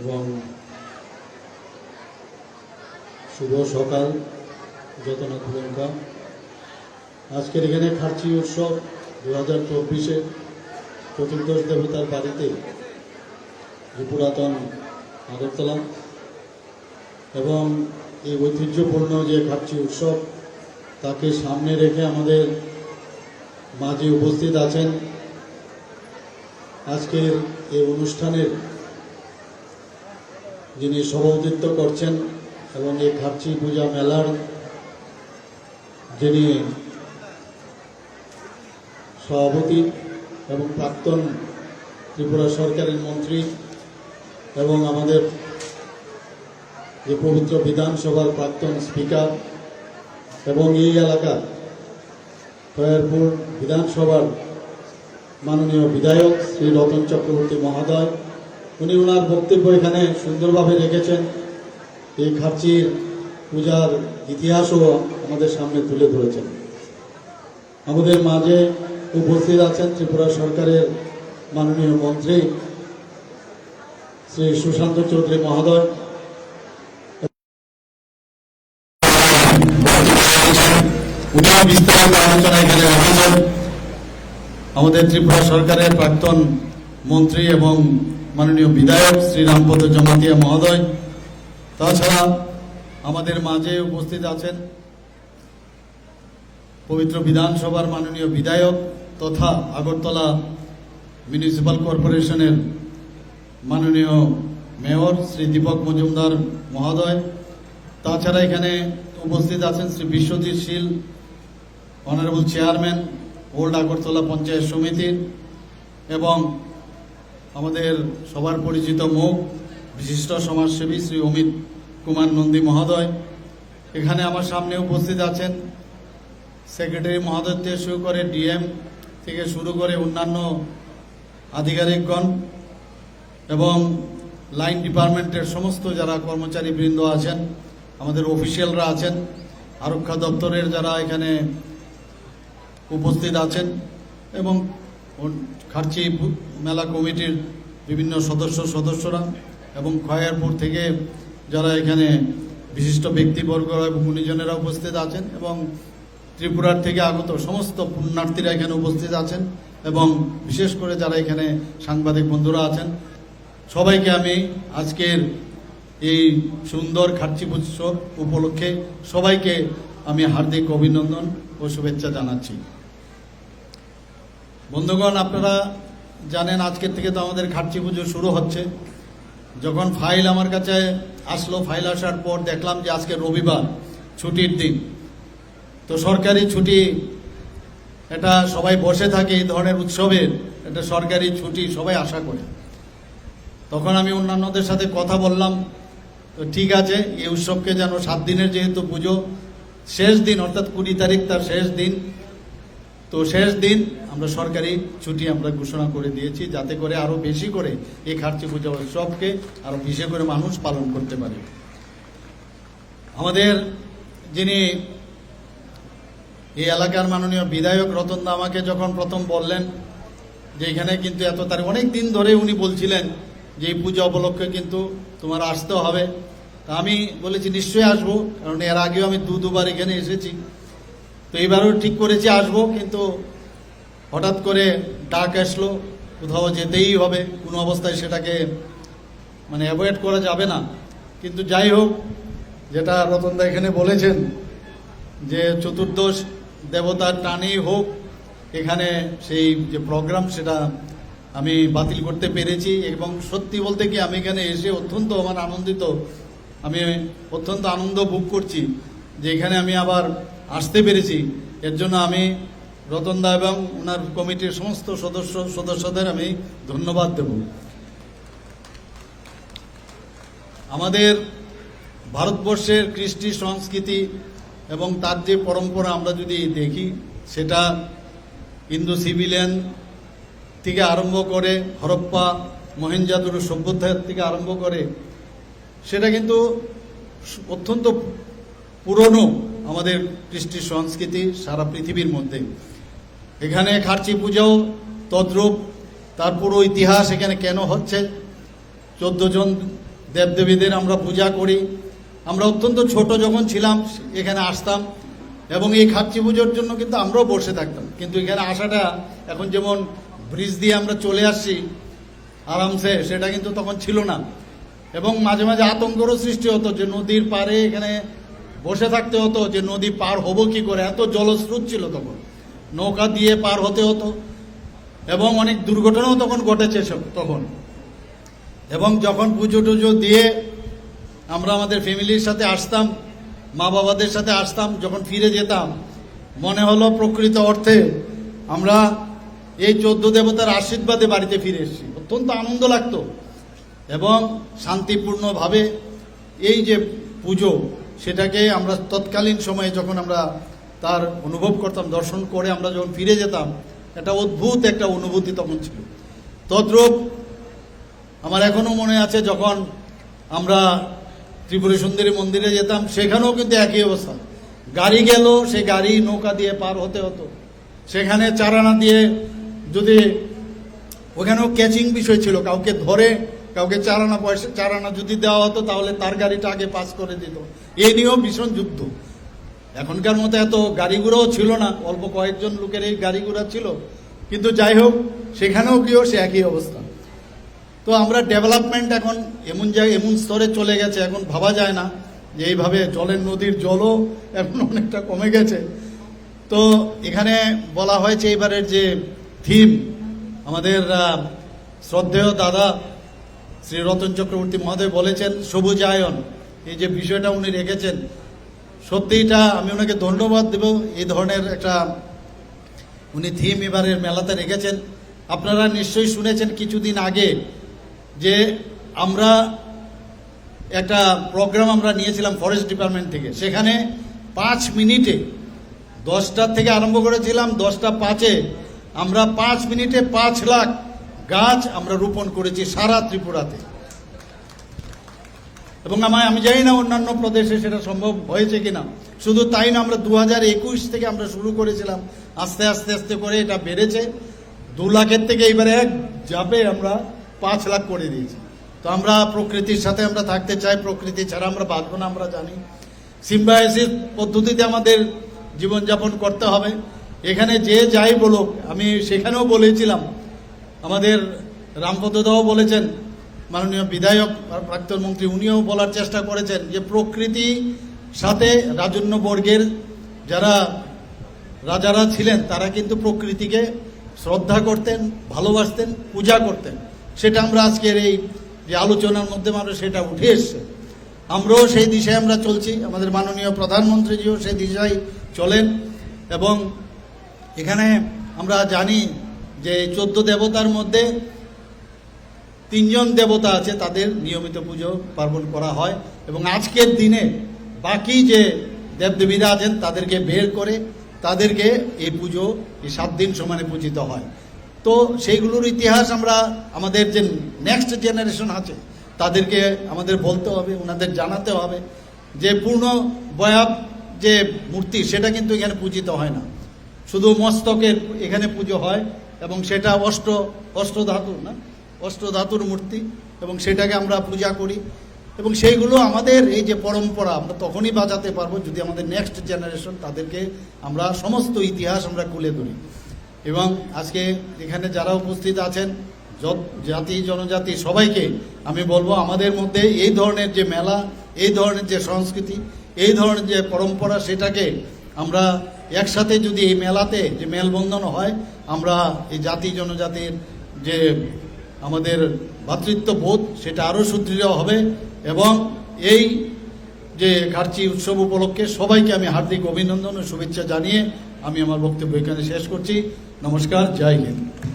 এবং শুভ সকাল, যতনা প্রিয়ঙ্কা আজকের এখানে খার্চি উৎসব দু হাজার চব্বিশে চতুর্দশ দেবতার বাড়িতে যে পুরাতন আগরতলা এবং এই ঐতিহ্যপূর্ণ যে খার্চি উৎসব, তাকে সামনে রেখে আমাদের মাঝে উপস্থিত আছেন। আজকের এই অনুষ্ঠানের যিনি সভাপতিত্ব করছেন এবং এই খার্চি পূজা মেলার যিনি সভাপতি এবং প্রাক্তন ত্রিপুরা সরকারের মন্ত্রী এবং আমাদের যে পবিত্র বিধানসভার প্রাক্তন স্পিকার এবং এই এলাকা খয়ারপুর বিধানসভার মাননীয় বিধায়ক শ্রী রতন চক্রবর্তী মহোদয় উনি ওনার বক্তব্য এখানে সুন্দরভাবে রেখেছেন। এই খার্চির পূজার ইতিহাসও আমাদের সামনে তুলে ধরেছেন। আমাদের মাঝে উপস্থিত আছেন ত্রিপুরা সরকারের মাননীয় মন্ত্রী শ্রী সুশান্ত চৌধুরী মহোদয়। বিস্তারিত আলোচনা এখানে আমাদের ত্রিপুরা সরকারের প্রাক্তন মন্ত্রী এবং মাননীয় বিধায়ক শ্রী রামপদ জমাতিয়া মহোদয়, তাছাড়া আমাদের মাঝে উপস্থিত আছেন পবিত্র বিধানসভার মাননীয় বিধায়ক তথা আগরতলা মিউনিসিপাল কর্পোরেশনের মাননীয় মেয়র শ্রী দীপক মজুমদার মহোদয়, তাছাড়া এখানে উপস্থিত আছেন Shri Biswajit Sil honourable chairman old Agartala panchayat সমিতির, এবং আমাদের সবার পরিচিত মুখ, বিশিষ্ট সমাজসেবী শ্রী অমিত কুমার নন্দী মহোদয়। এখানে আমার সামনে উপস্থিত আছেন সেক্রেটারি মহোদয় থেকে শুরু করে ডিএম থেকে শুরু করে অন্যান্য আধিকারিকগণ এবং লাইন ডিপার্টমেন্টের সমস্ত যারা কর্মচারী বৃন্দ আছেন, আমাদের অফিসিয়ালরা আছেন, আরক্ষা দপ্তরের যারা এখানে উপস্থিত আছেন এবং খার্চি মেলা কমিটির বিভিন্ন সদস্য, সদস্যরা এবং খয়ারপুর থেকে যারা এখানে বিশিষ্ট ব্যক্তিবর্গ এবং গুণীজনেরা উপস্থিত আছেন এবং ত্রিপুরার থেকে আগত সমস্ত পুণ্যার্থীরা এখানে উপস্থিত আছেন এবং বিশেষ করে যারা এখানে সাংবাদিক বন্ধুরা আছেন, সবাইকে আমি আজকের এই সুন্দর খার্চি উৎসব উপলক্ষে সবাইকে আমি হার্দিক অভিনন্দন ও শুভেচ্ছা জানাচ্ছি। বন্ধুগণ, আপনারা জানেন আজকের থেকে তো আমাদের খার্চি পুজো শুরু হচ্ছে। যখন ফাইল আমার কাছে আসলো, ফাইল আসার পর দেখলাম যে আজকে রবিবার, ছুটির দিন। তো সরকারি ছুটি, এটা সবাই বসে থাকে এই ধরনের উৎসবের, এটা সরকারি ছুটি সবাই আশা করে। তখন আমি অন্যান্যদের সাথে কথা বললাম, তো ঠিক আছে, এই উৎসবকে যেন সাত দিনের যেহেতু পুজো, শেষ দিন, অর্থাৎ কুড়ি তারিখ তার শেষ দিন তো শেষ দিন আমরা সরকারি ছুটি আমরা ঘোষণা করে দিয়েছি, যাতে করে আরও বেশি করে এই খার্চি পূজা উৎসবকে আরও বেশি করে মানুষ পালন করতে পারে। আমাদের যিনি এই এলাকার মাননীয় বিধায়ক রতন দা আমাকে যখন প্রথম বললেন যে এখানে কিন্তু এত তার অনেক দিন ধরে উনি বলছিলেন যে এই পূজা উপলক্ষে কিন্তু তোমার আসতে হবে। তা আমি বলেছি নিশ্চয়ই আসব, কারণ এর আগেও আমি দু দুবার এখানে এসেছি। তো এবারও ঠিক করেছি, আসব, কিন্তু হঠাৎ করে ডাক আসলো, কোথাও যেতেই হবে, কোনো অবস্থায় সেটাকে মানে অ্যাভয়েড করা যাবে না। কিন্তু যাই হোক, যেটা রতনদা এখানে বলেছেন, যে চতুর্দশ দেবতার টানেই হোক, এখানে সেই যে প্রোগ্রাম সেটা আমি বাতিল করতে পেরেছি এবং সত্যি বলতে কি আমি এখানে এসে অত্যন্ত আমার আনন্দিত, আমি অত্যন্ত আনন্দ ভোগ করছি যে এখানে আমি আবার আসতে পেরেছি। এর জন্য আমি রতনদা এবং ওনার কমিটির সমস্ত সদস্য, সদস্যদের আমি ধন্যবাদ দেব। আমাদের ভারতবর্ষের কৃষ্টি সংস্কৃতি এবং তার যে পরম্পরা আমরা যদি দেখি, সেটা ইন্দো সিভিলিয়ান থেকে আরম্ভ করে হরপ্পা মহেঞ্জাদুরু সভ্যতার থেকে আরম্ভ করে, সেটা কিন্তু অত্যন্ত পুরনো আমাদের কৃষ্টি সংস্কৃতি সারা পৃথিবীর মধ্যে। এখানে খার্চি পুজোও তদ্রূপ, তার পুরো ইতিহাস এখানে কেন হচ্ছে? চোদ্দ জন দেবদেবীদের আমরা পূজা করি। আমরা অত্যন্ত ছোট যখন ছিলাম, এখানে আসতাম এবং এই খাচ্ছি পুজোর জন্য কিন্তু আমরাও বসে থাকতাম। কিন্তু এখানে আসাটা এখন যেমন ব্রিজ দিয়ে আমরা চলে আসছি, আরামসে সেটা কিন্তু তখন ছিল না। এবং মাঝে মাঝে আতঙ্করও সৃষ্টি হতো যে নদীর পাড়ে এখানে বসে থাকতে হতো যে নদী পার হব কি করে? এত জলস্রোত ছিল তখন। নৌকা দিয়ে পার হতে হতো। এবং অনেক দুর্ঘটনাও তখন ঘটেছে তখন। এবং যখন পুজো টুজো দিয়ে আমরা আমাদের ফ্যামিলির সাথে আসতাম মা বাবাদের সাথে আসতাম, যখন ফিরে যেতাম, মনে হলো প্রকৃত অর্থে আমরা এই চোদ্দ দেবতার আশীর্বাদে বাড়িতে ফিরে এসেছি। অত্যন্ত আনন্দ লাগতো। এবং শান্তিপূর্ণভাবে এই যে পুজো সেটাকে আমরা তৎকালীন সময়ে যখন আমরা তার অনুভব করতাম, দর্শন করে আমরা যখন ফিরে যেতাম, একটা অদ্ভুত একটা অনুভূতি তখন ছিল। তদ্রূপ আমার এখনও মনে আছে যখন আমরা ত্রিপুরা সুন্দরী মন্দিরে যেতাম, সেখানেও কিন্তু একই অবস্থা। গাড়ি গেল, সে গাড়ি নৌকা দিয়ে পার হতে হতো। সেখানে চারানা দিয়ে যদি ওখানেও ক্যাচিং বিষয় ছিল, কাউকে ধরে কাউকে চারানা পয়সা, চারানা যদি দেওয়া হতো, তাহলে তার গাড়িটা আগে পাস করে দিত। এই নিয়েও ভীষণ যুদ্ধ এখনকার মতো এত গাড়ি ঘোড়াও ছিল না, অল্প কয়েকজন লোকের এই গাড়ি ঘোড়া ছিল। কিন্তু যাই হোক, সেখানেও গিয়েও সে একই অবস্থা। তো আমরা ডেভেলপমেন্ট এখন এমন জায়গায় এমন স্তরে চলে গেছে, এখন ভাবা যায় না যে এইভাবে জলের নদীর জলও এখন অনেকটা কমে গেছে। তো এখানে বলা হয়েছে এবারের যে থিম, আমাদের শ্রদ্ধেয় দাদা শ্রী রতন চক্রবর্তী মহোদয় বলেছেন, সবুজায়ন। এই যে বিষয়টা উনি রেখেছেন, সত্যি এটা আমি ওনাকে ধন্যবাদ দেব, এই ধরনের একটা উনি থিম এবারের মেলাতে রেখেছেন। আপনারা নিশ্চয়ই শুনেছেন কিছুদিন আগে যে আমরা একটা প্রোগ্রাম আমরা নিয়েছিলাম ফরেস্ট ডিপার্টমেন্ট থেকে। সেখানে পাঁচ মিনিটে, দশটার থেকে আরম্ভ করেছিলাম, দশটা পাঁচে। আমরা পাঁচ মিনিটে পাঁচ লাখ গাছ আমরা রোপণ করেছি সারা ত্রিপুরাতে। এবং আমায় আমি জানি না অন্যান্য প্রদেশে সেটা সম্ভব হয়েছে কিনা। শুধু তাই না, আমরা দু একুশ থেকে আমরা শুরু করেছিলাম। আস্তে আস্তে আস্তে করে এটা বেড়েছে। দু লাখের থেকে এবারে এক যাবে আমরা পাঁচ লাখ করে দিয়েছি। তো আমরা প্রকৃতির সাথে আমরা থাকতে চাই। প্রকৃতি ছাড়া আমরা বাঁচবো না, আমরা জানি। সিম্বায়াসিস পদ্ধতিতে আমাদের জীবনযাপন করতে হবে। এখানে যে যাই বলুক, আমি সেখানেও বলেছিলাম আমাদের রামপদদাও বলেছেন, মাননীয় বিধায়ক প্রাক্তন মন্ত্রী, উনিও বলার চেষ্টা করেছেন যে প্রকৃতি সাথে রাজন্য বর্গের যারা রাজারা ছিলেন, তারা কিন্তু প্রকৃতিকে শ্রদ্ধা করতেন, ভালোবাসতেন, পূজা করতেন। সেটা আমরা আজকের এই যে আলোচনার মধ্যে আমরা সেটা উঠে এসছে। আমরাও সেই দিশায় আমরা চলছি, আমাদের মাননীয় প্রধানমন্ত্রীজিও সেই দিশায় চলেন এবং এখানে আমরা জানি যে চোদ্দ দেবতার মধ্যে তিনজন দেবতা আছে, তাদের নিয়মিত পুজো পার্বণ করা হয়। এবং আজকের দিনে বাকি যে দেবদেবীরা আছেন, তাদেরকে বের করে তাদেরকে এই পুজো এই সাত দিন সমানে পূজিত হয়। তো সেইগুলোর ইতিহাস আমরা, আমাদের যে নেক্সট জেনারেশন আছে, তাদেরকে আমাদের বলতে হবে, ওনাদের জানাতে হবে যে পূর্ণ বয়াব যে মূর্তি, সেটা কিন্তু এখানে পূজিত হয় না। শুধু মস্তকের এখানে পুজো হয় এবং সেটা অষ্ট অষ্ট ধাতু, না? অষ্ট ধাতুর মূর্তি, এবং সেটাকে আমরা পূজা করি। এবং সেইগুলো আমাদের এই যে পরম্পরা, আমরা তখনই বাঁচাতে পারব যদি আমাদের নেক্সট জেনারেশন তাদেরকে আমরা সমস্ত ইতিহাস আমরা তুলে ধরি। এবং আজকে এখানে যারা উপস্থিত আছেন জাতি, জনজাতি, সবাইকে আমি বলব আমাদের মধ্যে এই ধরনের যে মেলা, এই ধরনের যে সংস্কৃতি, এই ধরনের যে পরম্পরা, সেটাকে আমরা একসাথে যদি এই মেলাতে যে মেলবন্ধন হয়, আমরা এই জাতি জনজাতির যে আমাদের ভ্রাতৃত্ববোধ সেটা আরও সুদৃঢ় হবে এবং এই যে ঘাটচি উৎসব উপলক্ষে সবাইকে আমি হার্দিক অভিনন্দন ও শুভেচ্ছা জানিয়ে আমি আমার বক্তব্য এখানে শেষ করছি। নমস্কার, জয় হিন্দ।